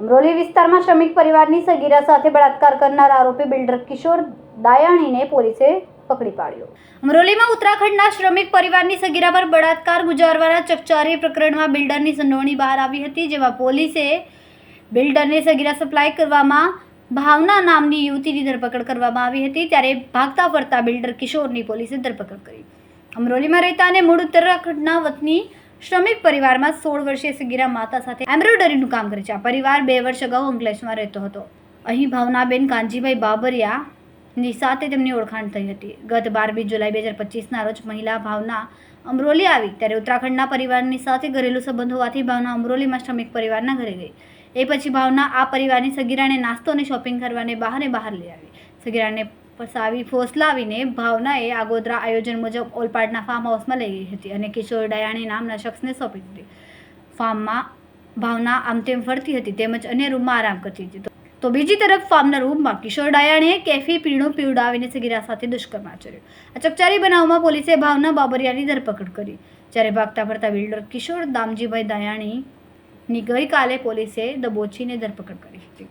અમરોલી વિસ્તારમાં શ્રમિક પરિવારની સગીરા સાથે બળાત્કાર કરનાર આરોપી બિલ્ડર કિશોર દાયાણીને પોલીસે પકડી પાડ્યો. અમરોલીમાં ઉત્તરાખંડના શ્રમિક પરિવારની સગીરા પર બળાત્કાર ગુજારવાના ચકચારી પ્રકરણમાં બિલ્ડરની સંડોવણી બહાર આવી હતી, જેમાં પોલીસે બિલ્ડરને સગીરા સપ્લાય કરવામાં ભાવના નામની યુવતીની ધરપકડ કરવામાં આવી હતી. ત્યારે ભાગતા ફરતા બિલ્ડર કિશોરની પોલીસે ધરપકડ કરી. અમરોલીમાં રહેતા અને મૂળ ઉત્તરાખંડના વતની શ્રમિક પરિવારમાં સોળ વર્ષીય સગીરા માતા સાથે એમ્બ્રોઇડરીનું કામ કરે છે. આ પરિવાર બે વર્ષ અગાઉ અંકલેશમાં રહેતો હતો. અહીં ભાવનાબેન કાનજીભાઈ બાબરિયા ની સાથે તેમની ઓળખાણ થઈ હતી. ગત બારમી જુલાઈ બે હજાર પચીસના રોજ મહિલા ભાવના અમરોલી આવી. ત્યારે ઉત્તરાખંડના પરિવારની સાથે ઘરેલું સંબંધ હોવાથી ભાવના અમરોલીમાં શ્રમિક પરિવારના ઘરે ગઈ. એ પછી ભાવના આ પરિવારની સગીરાને નાસ્તો અને શોપિંગ કરવાને બહાને બહાર લઈ આવી. સગીરાને ફસાવી ફોસલાવીને ભાવનાએ આગોતરા આયોજન મુજબ ઓલપાડના ફાર્મ હાઉસમાં લઈ ગઈ હતી અને કિશોર ડયાણી નામના શખ્સને સોંપી દીધી. ફાર્મમાં ભાવના આમ તેમ ફરતી હતી તેમજ અન્ય રૂમમાં આરામ કરતી હતી. તો બીજી તરફ ફાર્મના રૂમમાં કિશોર ડાયાણીએ કેફી પીણું પીવડાવીને સગીરા સાથે દુષ્કર્મ આચર્યો. આ ચકચારી બનાવમાં પોલીસે ભાવના બાબરિયાની ધરપકડ કરી. જ્યારે ભાગતા ફરતા બિલ્ડર કિશોર દામજીભાઈ દયાણીની ગઈકાલે પોલીસે દબોચીને ધરપકડ કરી હતી.